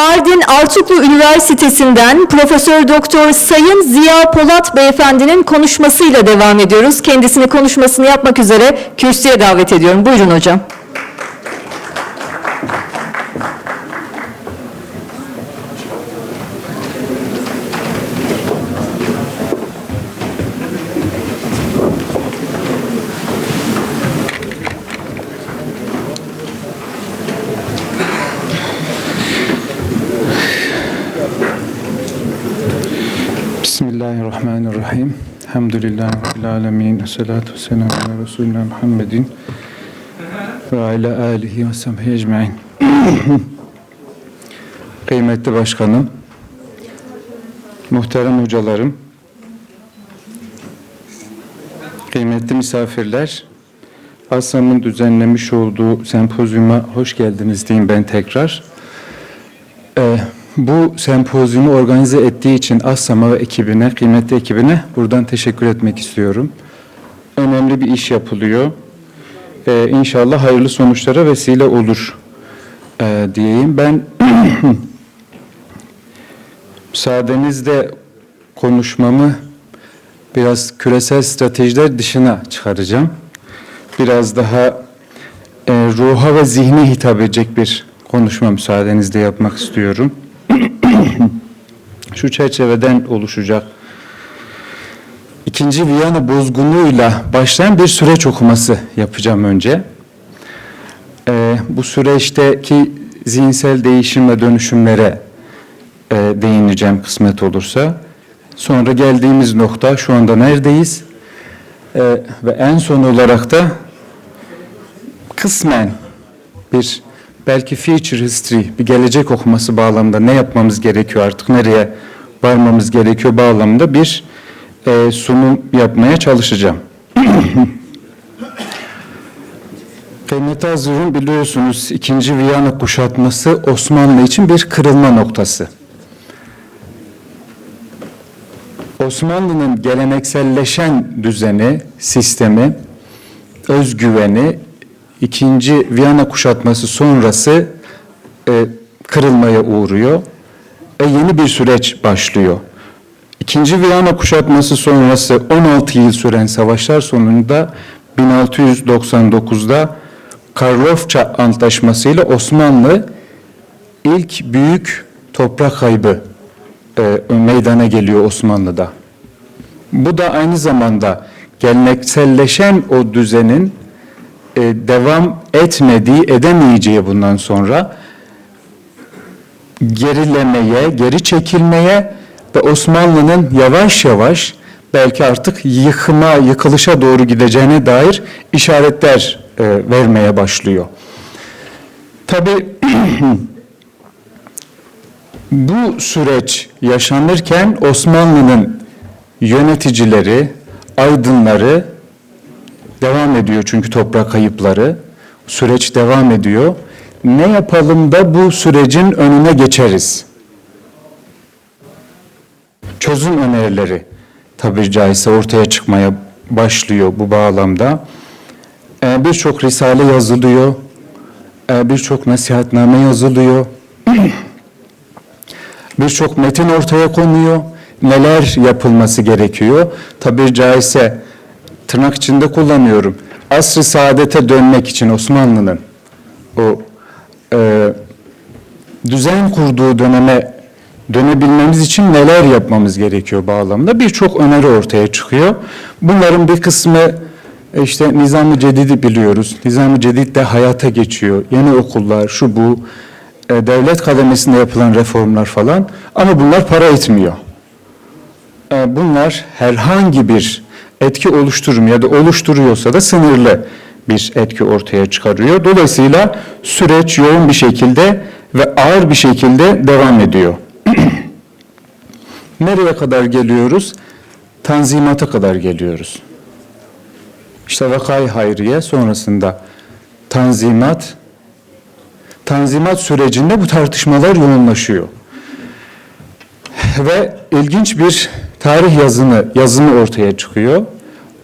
Mardin Artuklu Üniversitesi'nden Profesör Doktor Sayın Ziya Polat Beyefendinin konuşmasıyla devam ediyoruz. Kendisini konuşmasını yapmak üzere kürsüye davet ediyorum. Buyurun hocam. Bismillahirrahmanirrahim. Elhamdülillahi Rabbil alemin. Salatu vesselamu ala Resulina Muhammedin ve ala alihi ve sahbihi ecmain. Kıymetli başkanım, muhterem hocalarım, kıymetli misafirler, ASAM'ın düzenlemiş olduğu sempozyuma hoş geldiniz diyeyim ben tekrar. Ee, bu sempozyumu organize ettiği için ASSAM'a ve ekibine, kıymetli ekibine buradan teşekkür etmek istiyorum. Önemli bir iş yapılıyor. Ee, inşallah hayırlı sonuçlara vesile olur ee, diyeyim. Ben müsaadenizle konuşmamı biraz küresel stratejiler dışına çıkaracağım. Biraz daha e, ruha ve zihne hitap edecek bir konuşma müsaadenizle yapmak istiyorum. Şu çerçeveden oluşacak. İkinci Viyana bozgunluğuyla başlayan bir süreç okuması yapacağım önce. Ee, bu süreçteki zihinsel değişim ve dönüşümlere e, değineceğim kısmet olursa. Sonra geldiğimiz nokta şu anda neredeyiz? Ee, ve en son olarak da kısmen bir belki future history, bir gelecek okuması bağlamında ne yapmamız gerekiyor artık, nereye varmamız gerekiyor bağlamında bir e, sunum yapmaya çalışacağım. Kıymetli Hazırın biliyorsunuz ikinci Viyana kuşatması Osmanlı için bir kırılma noktası. Osmanlı'nın gelenekselleşen düzeni, sistemi, özgüveni ikinci Viyana kuşatması sonrası e, kırılmaya uğruyor ve yeni bir süreç başlıyor. İkinci Viyana kuşatması sonrası 16 yıl süren savaşlar sonunda 1699'da Karlofça Antlaşması ile Osmanlı ilk büyük toprak kaybı e, meydana geliyor Osmanlı'da. Bu da aynı zamanda gelenekselleşen o düzenin e, devam etmediği, edemeyeceği bundan sonra gerilemeye, geri çekilmeye ve Osmanlı'nın yavaş yavaş belki artık yıkıma, yıkılışa doğru gideceğine dair işaretler e, vermeye başlıyor. Tabii bu süreç yaşanırken Osmanlı'nın yöneticileri, aydınları devam ediyor çünkü toprak kayıpları. Süreç devam ediyor. Ne yapalım da bu sürecin önüne geçeriz? Çözüm önerileri tabiri caizse ortaya çıkmaya başlıyor bu bağlamda. Ee, Birçok risale yazılıyor, ee, birçok nasihatname yazılıyor, birçok metin ortaya konuyor. Neler yapılması gerekiyor? Tabiri caizse tırnak içinde kullanıyorum. Asr-ı saadete dönmek için Osmanlı'nın o e, düzen kurduğu döneme dönebilmemiz için neler yapmamız gerekiyor bağlamında birçok öneri ortaya çıkıyor. Bunların bir kısmı e, işte Nizam-ı Cedid'i biliyoruz. Nizam-ı Cedid de hayata geçiyor. Yeni okullar, şu bu, e, devlet kademesinde yapılan reformlar falan. Ama bunlar para etmiyor. E, bunlar herhangi bir etki oluşturmuyor ya da oluşturuyorsa da sınırlı bir etki ortaya çıkarıyor. Dolayısıyla süreç yoğun bir şekilde ve ağır bir şekilde devam ediyor. Nereye kadar geliyoruz? Tanzimata kadar geliyoruz. İşte vakay hayriye sonrasında tanzimat tanzimat sürecinde bu tartışmalar yoğunlaşıyor. Ve ilginç bir tarih yazını yazımı ortaya çıkıyor.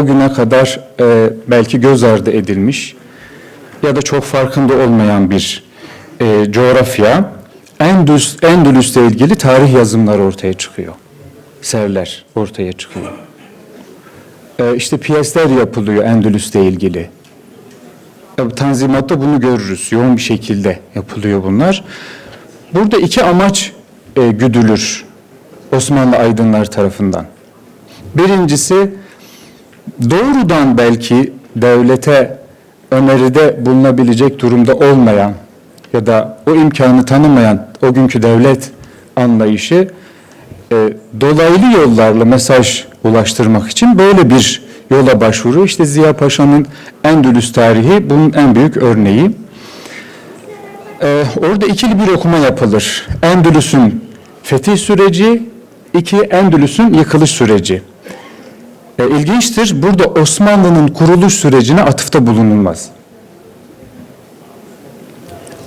O güne kadar e, belki göz ardı edilmiş ya da çok farkında olmayan bir e, coğrafya Endülüs, Endülüs'le ilgili tarih yazımları ortaya çıkıyor. Serler ortaya çıkıyor. Ee, işte piyesler yapılıyor Endülüs'le ilgili. Tabii Tanzimat'ta bunu görürüz. Yoğun bir şekilde yapılıyor bunlar. Burada iki amaç e, güdülür Osmanlı aydınlar tarafından. Birincisi doğrudan belki devlete öneride bulunabilecek durumda olmayan ya da o imkanı tanımayan o günkü devlet anlayışı e, dolaylı yollarla mesaj ulaştırmak için böyle bir yola başvuru. İşte Ziya Paşa'nın Endülüs tarihi bunun en büyük örneği. E, orada ikili bir okuma yapılır. Endülüs'ün fetih süreci, iki Endülüs'ün yıkılış süreci. E, ilginçtir, burada Osmanlı'nın kuruluş sürecine atıfta bulunulmaz.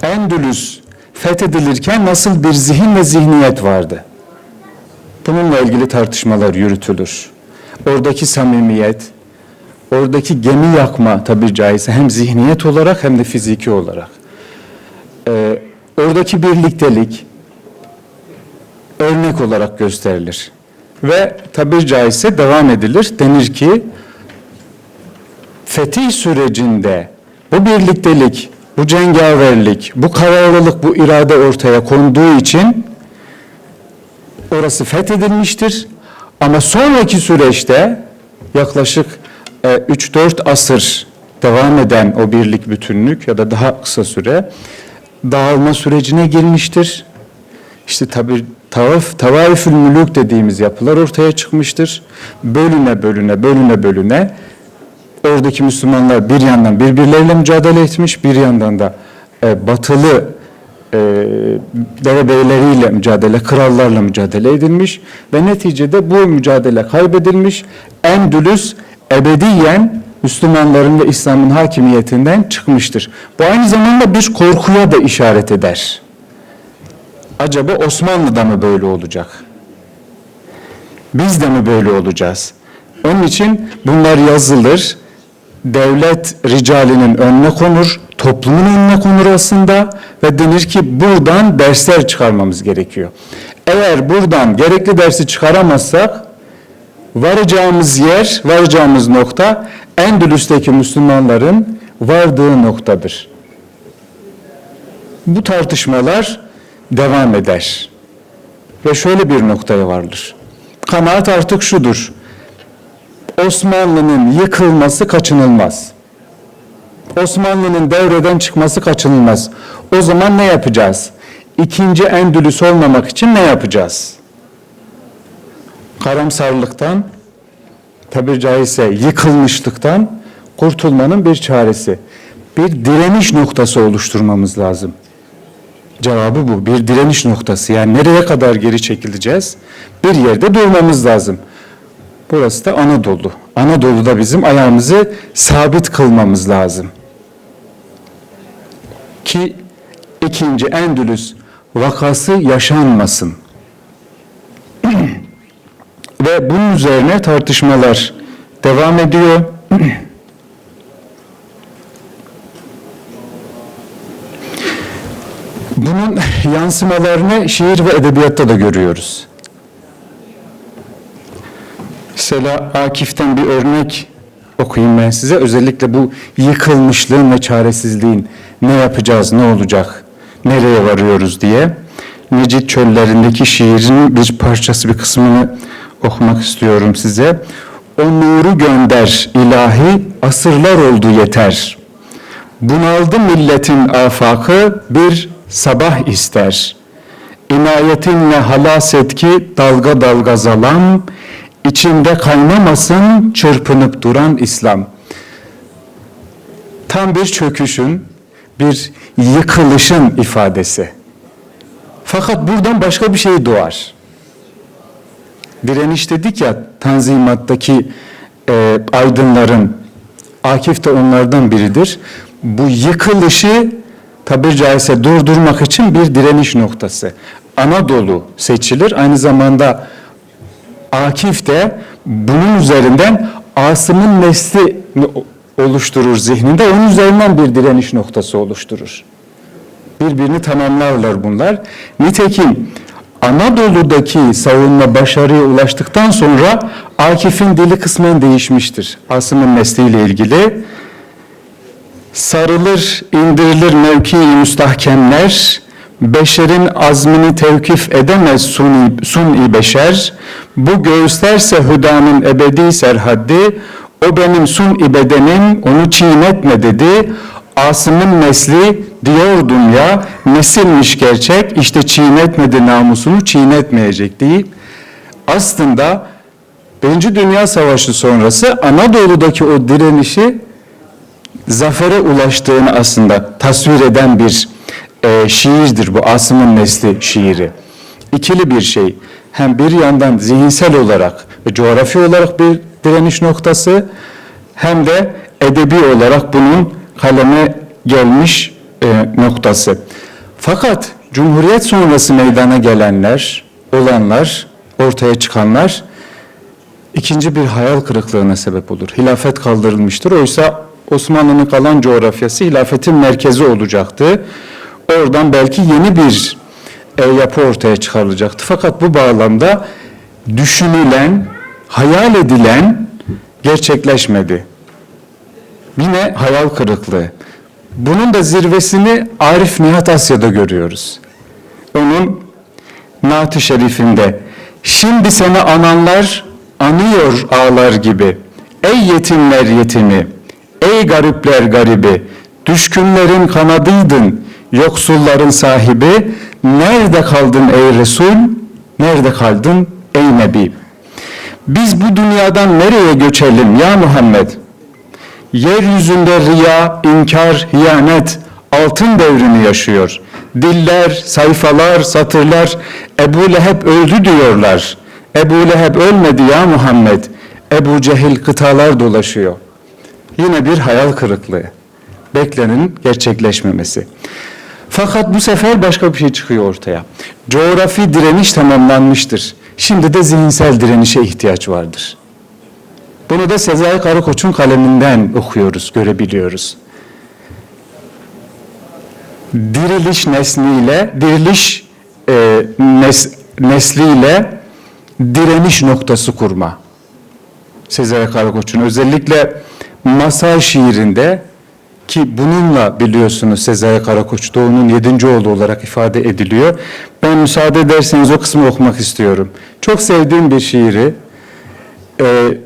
Endülüs fethedilirken nasıl bir zihin ve zihniyet vardı? Bununla ilgili tartışmalar yürütülür. Oradaki samimiyet, oradaki gemi yakma tabi caizse hem zihniyet olarak hem de fiziki olarak. Ee, oradaki birliktelik örnek olarak gösterilir. Ve tabi caizse devam edilir. Denir ki fetih sürecinde bu birliktelik, bu cengaverlik, bu kararlılık, bu irade ortaya konduğu için orası fethedilmiştir. Ama sonraki süreçte yaklaşık e, 3-4 asır devam eden o birlik bütünlük ya da daha kısa süre dağılma sürecine girmiştir. İşte tabi tavaf, tavaifül mülük dediğimiz yapılar ortaya çıkmıştır. Bölüne bölüne bölüne bölüne oradaki Müslümanlar bir yandan birbirleriyle mücadele etmiş, bir yandan da e, batılı e, derebeyleriyle mücadele, krallarla mücadele edilmiş ve neticede bu mücadele kaybedilmiş. Endülüs ebediyen Müslümanların ve İslam'ın hakimiyetinden çıkmıştır. Bu aynı zamanda bir korkuya da işaret eder. Acaba Osmanlı'da mı böyle olacak? Biz de mi böyle olacağız? Onun için bunlar yazılır, devlet ricalinin önüne konur, toplumun önüne konur aslında ve denir ki buradan dersler çıkarmamız gerekiyor. Eğer buradan gerekli dersi çıkaramazsak varacağımız yer, varacağımız nokta Endülüs'teki Müslümanların vardığı noktadır. Bu tartışmalar devam eder. Ve şöyle bir noktaya varılır. Kanaat artık şudur. Osmanlı'nın yıkılması kaçınılmaz. Osmanlı'nın devreden çıkması kaçınılmaz. O zaman ne yapacağız? İkinci Endülüs olmamak için ne yapacağız? Karamsarlıktan, tabiri caizse yıkılmışlıktan kurtulmanın bir çaresi. Bir direniş noktası oluşturmamız lazım. Cevabı bu. Bir direniş noktası. Yani nereye kadar geri çekileceğiz? Bir yerde durmamız lazım. Burası da Anadolu. Anadolu'da bizim ayağımızı sabit kılmamız lazım. Ki ikinci Endülüs vakası yaşanmasın. Ve bunun üzerine tartışmalar devam ediyor. Bunun yansımalarını şiir ve edebiyatta da görüyoruz. Mesela Akif'ten bir örnek okuyayım ben size. Özellikle bu yıkılmışlığın ve çaresizliğin ne yapacağız, ne olacak, nereye varıyoruz diye. Necit Çöllerindeki şiirin bir parçası, bir kısmını okumak istiyorum size. O nuru gönder ilahi, asırlar oldu yeter. Bunaldı milletin afakı, bir sabah ister. İnayetinle halas et ki dalga dalga zalam, içinde kaynamasın çırpınıp duran İslam. Tam bir çöküşün, bir yıkılışın ifadesi. Fakat buradan başka bir şey doğar. Direniş dedik ya, Tanzimat'taki e, aydınların, Akif de onlardan biridir. Bu yıkılışı tabiri caizse durdurmak için bir direniş noktası. Anadolu seçilir. Aynı zamanda Akif de bunun üzerinden Asım'ın nesli oluşturur zihninde. Onun üzerinden bir direniş noktası oluşturur. Birbirini tamamlarlar bunlar. Nitekim Anadolu'daki savunma başarıya ulaştıktan sonra Akif'in dili kısmen değişmiştir. Asım'ın nesliyle ilgili. Sarılır, indirilir mevki müstahkemler, beşerin azmini tevkif edemez suni, suni beşer, bu göğüslerse hüdanın ebedi serhaddi, o benim suni bedenim, onu çiğnetme dedi, Asım'ın nesli diyordun ya, nesilmiş gerçek, işte çiğnetmedi namusunu, çiğnetmeyecek deyip, aslında Birinci Dünya Savaşı sonrası Anadolu'daki o direnişi zafere ulaştığını aslında tasvir eden bir e, şiirdir bu Asım'ın Nesli şiiri. İkili bir şey. Hem bir yandan zihinsel olarak ve coğrafi olarak bir direniş noktası hem de edebi olarak bunun kaleme gelmiş e, noktası. Fakat Cumhuriyet sonrası meydana gelenler, olanlar, ortaya çıkanlar ikinci bir hayal kırıklığına sebep olur. Hilafet kaldırılmıştır. Oysa Osmanlı'nın kalan coğrafyası hilafetin merkezi olacaktı. Oradan belki yeni bir e, yapı ortaya çıkarılacaktı. Fakat bu bağlamda düşünülen, hayal edilen gerçekleşmedi. Yine hayal kırıklığı. Bunun da zirvesini Arif Nihat Asya'da görüyoruz. Onun Naat-ı Şerif'inde Şimdi seni ananlar anıyor ağlar gibi. Ey yetimler yetimi, garipler garibi, düşkünlerin kanadıydın, yoksulların sahibi, nerede kaldın ey Resul, nerede kaldın ey Nebi? Biz bu dünyadan nereye göçelim ya Muhammed? Yeryüzünde riya, inkar, hiyanet, altın devrini yaşıyor. Diller, sayfalar, satırlar, Ebu Leheb öldü diyorlar. Ebu Leheb ölmedi ya Muhammed. Ebu Cehil kıtalar dolaşıyor. Yine bir hayal kırıklığı. Beklenenin gerçekleşmemesi. Fakat bu sefer başka bir şey çıkıyor ortaya. Coğrafi direniş tamamlanmıştır. Şimdi de zihinsel direnişe ihtiyaç vardır. Bunu da Sezai Karakoç'un kaleminden okuyoruz, görebiliyoruz. Diriliş nesliyle, diriliş e, nes, nesliyle direniş noktası kurma. Sezai Karakoç'un özellikle masal şiirinde ki bununla biliyorsunuz Sezai Karakoç Doğu'nun yedinci oğlu olarak ifade ediliyor. Ben müsaade ederseniz o kısmı okumak istiyorum. Çok sevdiğim bir şiiri. Ee,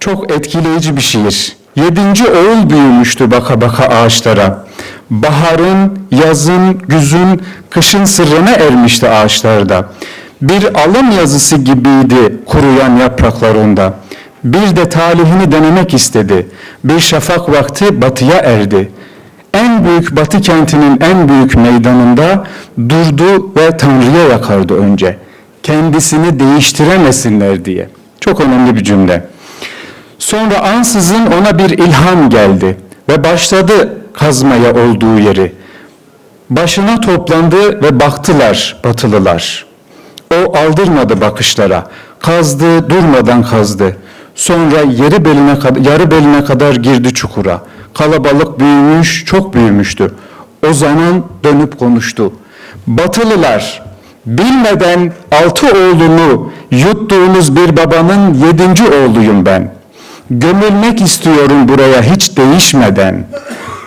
çok etkileyici bir şiir. Yedinci oğul büyümüştü baka baka ağaçlara. Baharın, yazın, güzün, kışın sırrına ermişti ağaçlarda. Bir alım yazısı gibiydi kuruyan yapraklar onda. Bir de talihini denemek istedi. Bir şafak vakti batıya erdi. En büyük batı kentinin en büyük meydanında durdu ve Tanrı'ya yakardı önce. Kendisini değiştiremesinler diye. Çok önemli bir cümle. Sonra ansızın ona bir ilham geldi ve başladı kazmaya olduğu yeri. Başına toplandı ve baktılar batılılar. O aldırmadı bakışlara. Kazdı, durmadan kazdı. Sonra yarı beline, yarı beline kadar girdi çukura. Kalabalık büyümüş, çok büyümüştü. O zaman dönüp konuştu. Batılılar, bilmeden altı oğlunu yuttuğunuz bir babanın yedinci oğluyum ben. Gömülmek istiyorum buraya hiç değişmeden.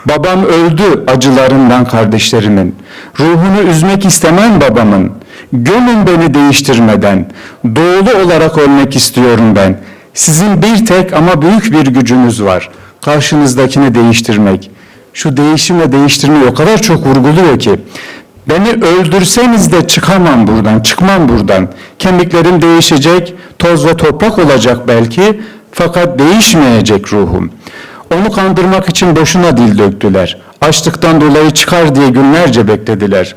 Babam öldü acılarından kardeşlerimin. Ruhunu üzmek istemem babamın. Gömün beni değiştirmeden. Doğulu olarak ölmek istiyorum ben. Sizin bir tek ama büyük bir gücünüz var. Karşınızdakini değiştirmek. Şu değişim ve değiştirmeyi o kadar çok vurguluyor ki. Beni öldürseniz de çıkamam buradan, çıkmam buradan. Kemiklerim değişecek, toz ve toprak olacak belki. Fakat değişmeyecek ruhum. Onu kandırmak için boşuna dil döktüler. Açlıktan dolayı çıkar diye günlerce beklediler.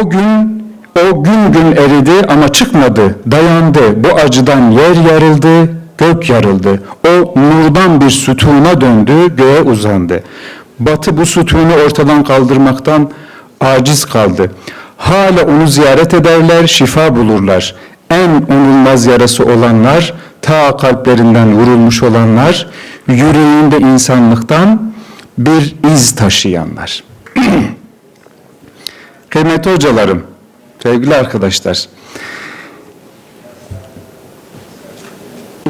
O gün, o gün gün eridi ama çıkmadı, dayandı. Bu acıdan yer yarıldı, gök yarıldı. O nurdan bir sütuna döndü, göğe uzandı. Batı bu sütunu ortadan kaldırmaktan aciz kaldı. Hala onu ziyaret ederler, şifa bulurlar. En unulmaz yarası olanlar, ta kalplerinden vurulmuş olanlar, yüreğinde insanlıktan bir iz taşıyanlar. Kıymetli hocalarım, sevgili arkadaşlar.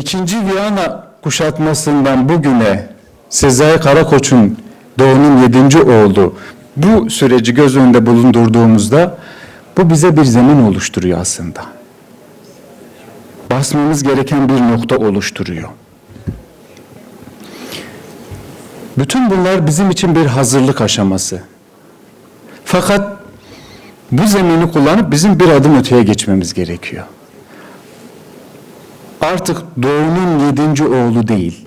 İkinci Viyana kuşatmasından bugüne Sezai Karakoç'un doğunun yedinci oğlu bu süreci göz önünde bulundurduğumuzda bu bize bir zemin oluşturuyor aslında. Basmamız gereken bir nokta oluşturuyor. Bütün bunlar bizim için bir hazırlık aşaması. Fakat bu zemini kullanıp bizim bir adım öteye geçmemiz gerekiyor. Artık Doğu'nun yedinci oğlu değil,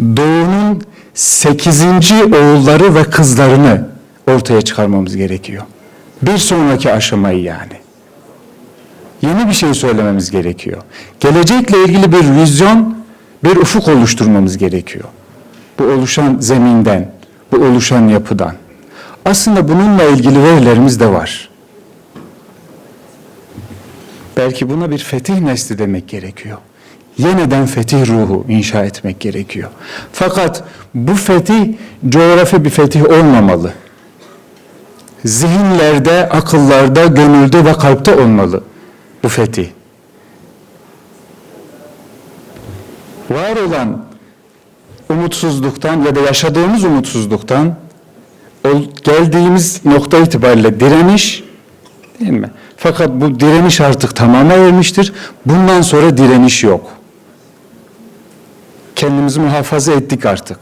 Doğu'nun sekizinci oğulları ve kızlarını ortaya çıkarmamız gerekiyor. Bir sonraki aşamayı yani. Yeni bir şey söylememiz gerekiyor. Gelecekle ilgili bir vizyon, bir ufuk oluşturmamız gerekiyor. Bu oluşan zeminden, bu oluşan yapıdan. Aslında bununla ilgili verilerimiz de var. Belki buna bir fetih nesli demek gerekiyor. Yeniden fetih ruhu inşa etmek gerekiyor. Fakat bu fetih coğrafi bir fetih olmamalı. Zihinlerde, akıllarda, gönülde ve kalpte olmalı bu fetih. Var olan umutsuzluktan ya da yaşadığımız umutsuzluktan geldiğimiz nokta itibariyle direniş değil mi? Fakat bu direniş artık tamama ermiştir. Bundan sonra direniş yok. Kendimizi muhafaza ettik artık.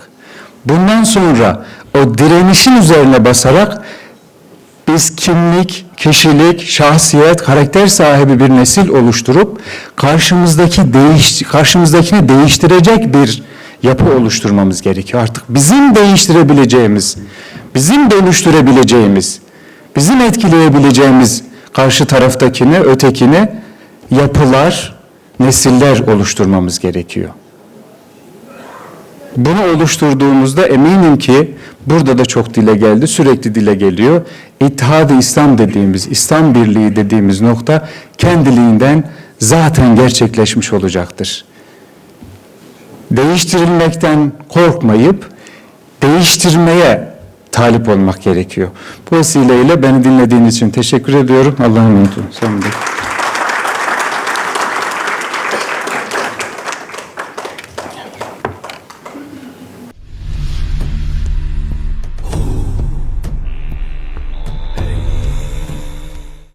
Bundan sonra o direnişin üzerine basarak biz kimlik, kişilik, şahsiyet, karakter sahibi bir nesil oluşturup karşımızdaki değiş karşımızdakini değiştirecek bir yapı oluşturmamız gerekiyor. Artık bizim değiştirebileceğimiz, bizim dönüştürebileceğimiz, bizim etkileyebileceğimiz karşı taraftakini, ötekini yapılar, nesiller oluşturmamız gerekiyor. Bunu oluşturduğumuzda eminim ki burada da çok dile geldi, sürekli dile geliyor. İttihad-ı İslam dediğimiz, İslam birliği dediğimiz nokta kendiliğinden zaten gerçekleşmiş olacaktır. Değiştirilmekten korkmayıp değiştirmeye talip olmak gerekiyor. Bu vesileyle beni dinlediğiniz için teşekkür ediyorum. Allah'a emanet olun.